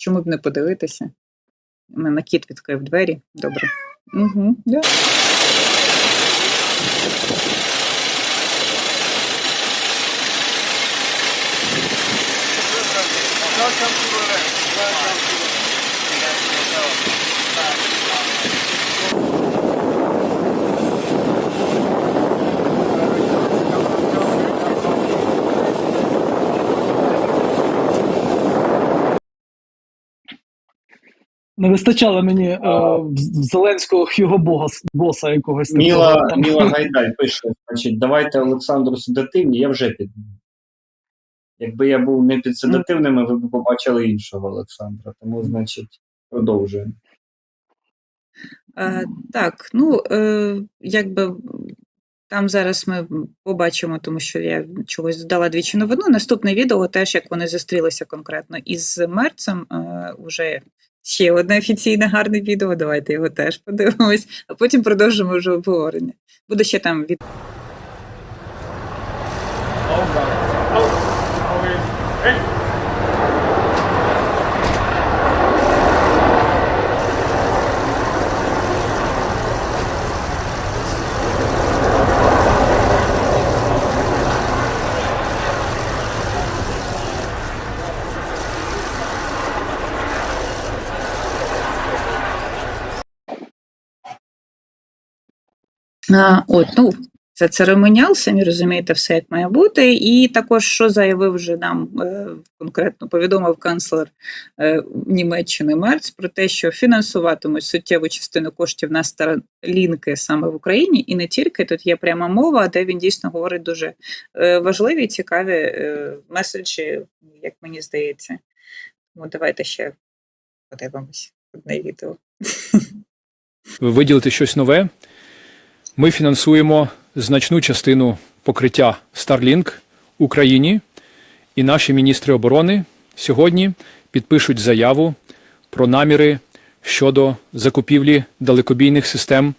Чому б не подивитися? У мене кіт відкрив двері. Добре. Угу, да. Не вистачало мені е, Зеленського Хьюго Богас, боса якогось такого. Міла, Там. Міла Гайдай пише: значить, давайте Олександру седативні, я вже під. Якби я був не під седативними, ви б побачили іншого Олександра. Тому, значить, продовжуємо. Е, так, ну е, якби там зараз ми побачимо, тому що я чогось додала двічі новину. Наступне відео теж як вони зустрілися конкретно із Мерцем. Е, уже ще одне офіційне гарне відео. Давайте його теж подивимось, а потім продовжимо вже обговорення. Буде ще там від. А, от, ну, це церемоніал, самі розумієте, все як має бути. І також, що заявив вже нам е, конкретно повідомив канцлер е, Німеччини Мерц про те, що фінансуватимуть суттєву частину коштів на старолінки саме в Україні, і не тільки тут є пряма мова, де він дійсно говорить дуже е, важливі і цікаві меседжі, як мені здається. Тому давайте ще подивимося одне відео. виділити щось нове. Ми фінансуємо значну частину покриття Starlink Україні, і наші міністри оборони сьогодні підпишуть заяву про наміри щодо закупівлі далекобійних систем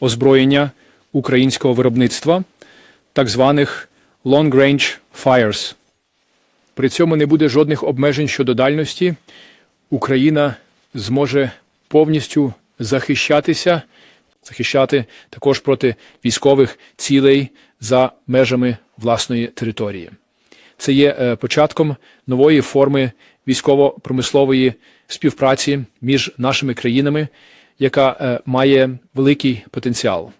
озброєння українського виробництва, так званих Long Range Fires. При цьому не буде жодних обмежень щодо дальності. Україна зможе повністю захищатися, захищати також проти військових цілей за межами власної території. Це є е, початком нової форми військово-промислової співпраці між нашими країнами, яка е, має великий потенціал.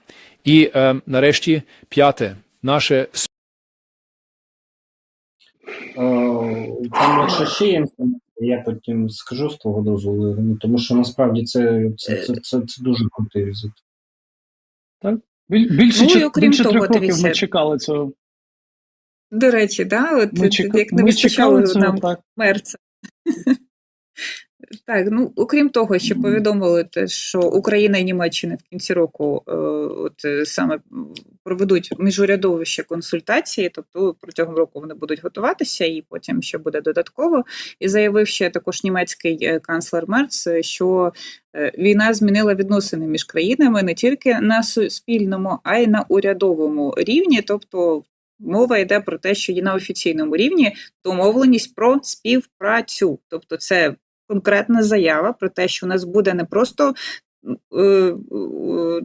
І е, нарешті п'яте, наше Там, якщо ще інформація, я потім скажу з твого дозволу, тому що насправді це, це, це, це, це дуже крутий візит. Біль- Більше, Ну, і окрім більше того, трьох років ми чекали цього. До речі, да, от Ми, як не ми вистачало чекали цього, нам так. Так, ну окрім того, що повідомили, те, що Україна і Німеччина в кінці року е, от е, саме проведуть міжурядові ще консультації, тобто протягом року вони будуть готуватися, і потім ще буде додатково. І заявив ще також німецький е, канцлер Мерц, що е, війна змінила відносини між країнами не тільки на суспільному, а й на урядовому рівні. Тобто мова йде про те, що є на офіційному рівні домовленість про співпрацю. Тобто, це конкретна заява про те, що у нас буде не просто. Е, е,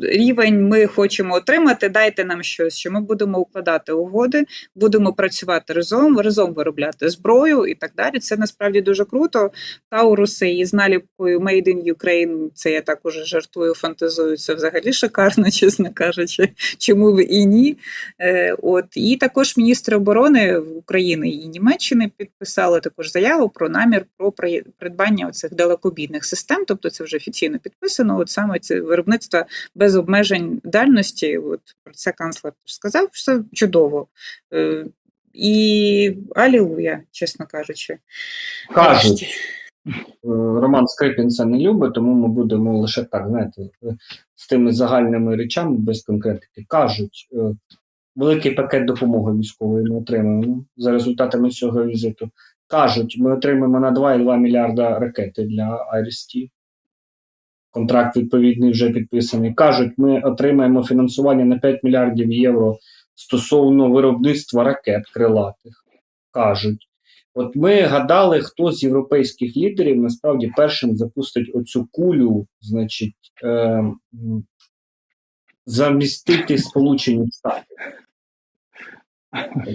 Рівень ми хочемо отримати, дайте нам щось, що ми будемо укладати угоди, будемо працювати разом, разом виробляти зброю і так далі. Це насправді дуже круто. Тауруси із наліпкою Made in Ukraine, це я так уже жартую, фантазую. Це взагалі шикарно, чесно кажучи. Чому б і ні? Е, От і також міністри оборони України і Німеччини підписали також заяву про намір про придбання оцих далекобійних систем. Тобто це вже офіційно підписано. От саме це виробництво без обмежень дальності. От про це канцлер сказав. Все чудово. Е, І алілуя, чесно кажучи. Кажуть, е, Роман Скрипін це не любить, тому ми будемо лише так, знаєте, з тими загальними речами без конкретики. Кажуть, е, великий пакет допомоги військової ми отримаємо за результатами цього візиту. Кажуть, ми отримаємо на 2,2 мільярда ракети для Айрісті. Контракт відповідний вже підписаний. Кажуть, ми отримаємо фінансування на 5 мільярдів євро стосовно виробництва ракет крилатих. Кажуть, От ми гадали, хто з європейських лідерів насправді першим запустить оцю кулю, значить, е, замістити Сполучені Штати.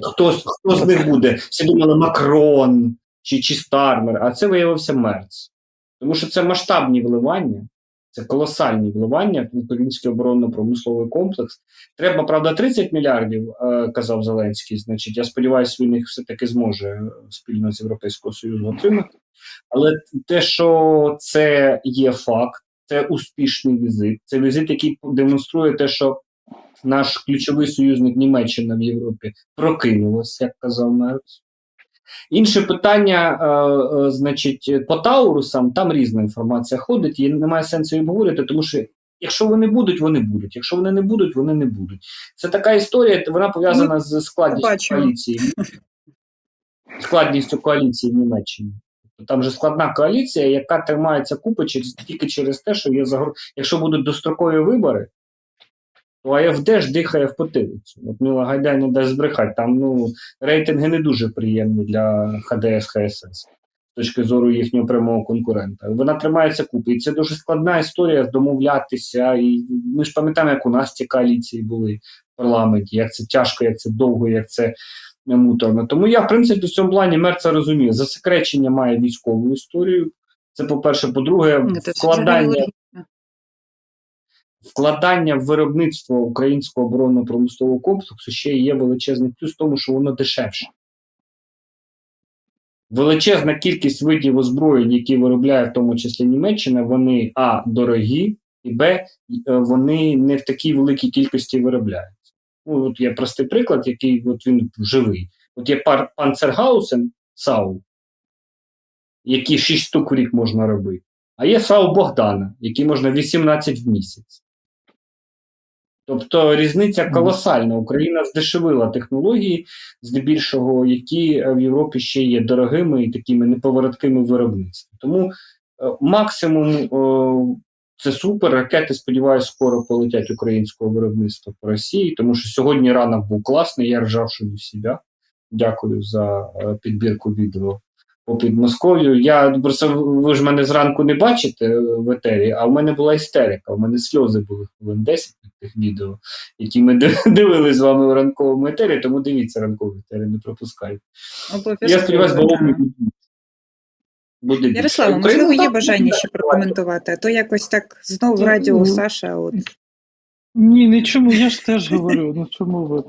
Хто, хто з них буде? Всі думали Макрон чи, чи Стармер, а це виявився Мерц. Тому що це масштабні вливання, це колосальні вливання в український оборонно-промисловий комплекс. Треба, правда, 30 мільярдів, е, казав Зеленський. Значить, я сподіваюся, він їх все-таки зможе спільно з Європейського Союзу отримати. Але те, що це є факт, це успішний візит. Це візит, який демонструє те, що наш ключовий союзник Німеччина в Європі прокинулась, як казав Мерц. Інше питання, е, е, значить, по Таурусам там різна інформація ходить, і немає сенсу її обговорювати, тому що якщо вони будуть, вони будуть. Якщо вони не будуть, вони не будуть. Це така історія, вона пов'язана з складністю коаліції. Складністю коаліції в Німеччині. Там же складна коаліція, яка тримається купи через, тільки через те, що є загроз. Якщо будуть дострокові вибори, АФД ж дихає в потилицю. От Міла Гайдай не дасть збрехати. Там ну, рейтинги не дуже приємні для ХДС ХСС з точки зору їхнього прямого конкурента. Вона тримається купи. І це дуже складна історія домовлятися. І ми ж пам'ятаємо, як у нас ці коаліції були в парламенті, як це тяжко, як це довго, як це муторно. Тому я, в принципі, в цьому плані Мерца розумію. Засекречення має військову історію. Це по-перше, по-друге, вкладання. Вкладання в виробництво українського оборонно-промислового комплексу ще є величезний плюс в тому, що воно дешевше. Величезна кількість видів озброєнь, які виробляє в тому числі Німеччина, вони а дорогі, і Б, е, вони не в такій великій кількості виробляються. Ну, от є простий приклад, який от він живий. От є пар Панцергаусен САУ, які 6 штук в рік можна робити. А є САУ Богдана, які можна 18 в місяць. Тобто різниця колосальна. Україна здешевила технології, здебільшого, які е, в Європі ще є дорогими і такими неповороткими в виробництві. Тому е, максимум е, це супер. Ракети, сподіваюся, скоро полетять українського виробництва по Росії, тому що сьогодні ранок був класний, я ржав що до себе. Дякую за підбірку відео по Підмосков'ю. Я просто ви ж мене зранку не бачите в етері, а в мене була істерика. У мене сльози були хвилин 10 від тих відео, які ми див- дивились з вами в ранковому етері, тому дивіться ранковий етері, не пропускайте. Я сподіваюся, бо буде. Ярослава, можливо, є бажання ще прокоментувати, а то якось так знову Та, радіо ну, Саша. От. Ні, нічому, я ж теж говорю. Ну чому ви?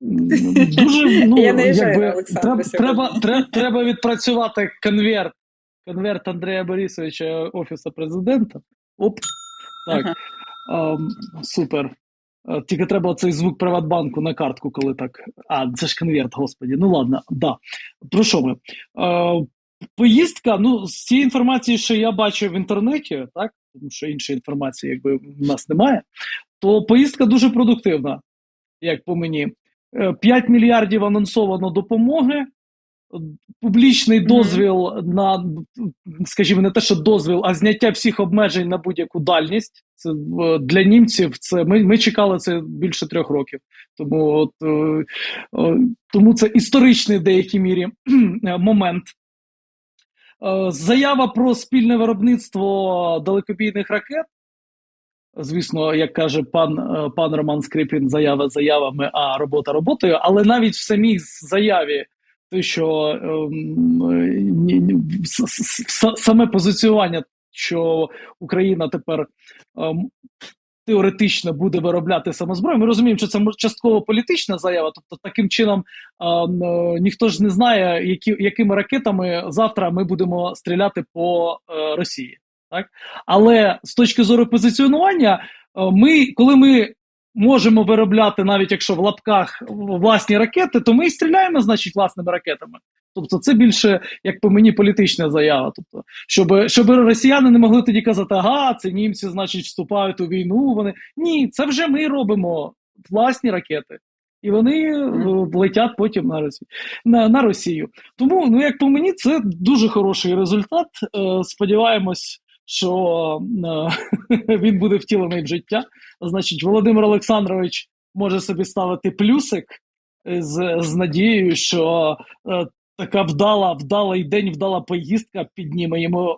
Дуже ну Я на якби треба, треба, треба, відпрацювати конверт. Конверт Андрія Борисовича Офісу президента. Оп. Так. Ам, супер. Е, Тільки треба цей звук Приватбанку на картку, коли так. А, це ж конверт, господі. Ну ладно, да. Про що ми? Е, поїздка, ну, з цієї інформації, що я бачив в інтернеті, так, тому що іншої інформації, якби в нас немає, то поїздка дуже продуктивна, як по мені. Е, 5 мільярдів анонсовано допомоги. Публічний дозвіл на, скажімо, не те, що дозвіл, а зняття всіх обмежень на будь-яку дальність. Це е, для німців. Це ми, ми чекали це більше трьох років. Тому от е, е, тому це історичний в деякій мірі момент. Е, Заява про спільне виробництво далекобійних ракет. Звісно, як каже пан, е, пан Роман Скрипін, заява заявами, а робота роботою. Але навіть в самій заяві, те, що ем, саме позиціювання, що Україна тепер ем, теоретично буде виробляти самозброю. Ми розуміємо, що це частково політична заява. Тобто, таким чином ем, е, ніхто ж не знає, які, якими ракетами завтра ми будемо стріляти по е, Росії. Так? Але з точки зору позиціонування, е, ми, коли ми можемо виробляти, навіть якщо в лапках власні ракети, то ми і стріляємо, значить, власними ракетами. Тобто, це більше, як по мені, політична заява. Тобто, щоб, щоб росіяни не могли тоді казати, ага, це німці, значить, вступають у війну. Вони ні, це вже ми робимо власні ракети. І вони е, летять потім на Росію. На, на Росію. Тому, ну як по мені, це дуже хороший результат. Е, сподіваємось, що е, він буде втілений в життя. Значить, Володимир Олександрович може собі ставити плюсик з, з надією, що е, така вдала, вдалий день, вдала поїздка підніме йому е,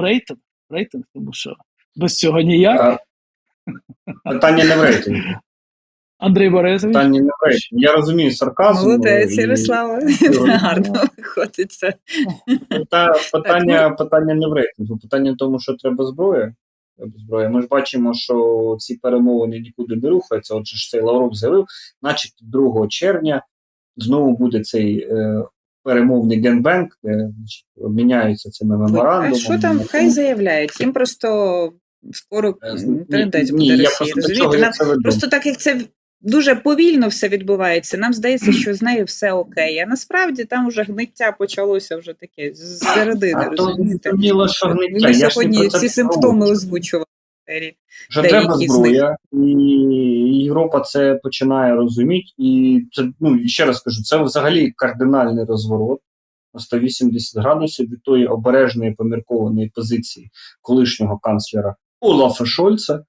рейтинг. Рейтинг, тому що без цього ніяк. Питання не в рейтингу. Андрій Борисович. Не. Я розумію сарказм. Молодець, Ярослава. Гарно виходить це. Та, питання, ну- питання не в рейтингу, питання в тому, що треба зброя. Треба зброя. Ми ж бачимо, що ці перемовини нікуди не рухаються. Отже, ж цей Лавров заявив, начебто 2 червня знову буде цей е, перемовний генбенк, де значить, обміняються цими А що там? Хай заявляють. Їм просто скоро Е, ні, буде Росії. Розумієте? Просто так як це дуже повільно все відбувається, нам здається, що з нею все окей. А насправді там вже гниття почалося вже таке з середини, розумієте? зрозуміло, що гниття. Ми сьогодні ці симптоми озвучували. в ері. Що деякі треба зброя, і Європа це починає розуміти. І це, ну, ще раз кажу, це взагалі кардинальний розворот на 180 градусів від тої обережної поміркованої позиції колишнього канцлера Олафа Шольца.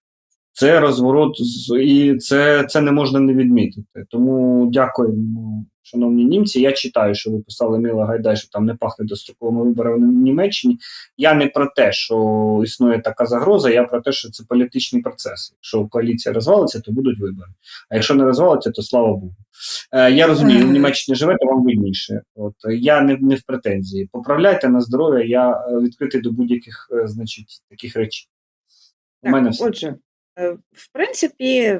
Це розворот, і це, це не можна не відмітити. Тому дякуємо, шановні німці. Я читаю, що ви писали Мила Гайдай, що там не пахне достроковими виборами в Німеччині. Я не про те, що існує така загроза, я про те, що це політичний процес. Якщо коаліція розвалиться, то будуть вибори. А якщо не розвалиться, то слава Богу. Е, я розумію, в Німеччині живете, вам видніше. От я не, не в претензії. Поправляйте на здоров'я, я е, відкритий до будь-яких, е, значить, таких речей. У Так, мене все. отже, в принципі,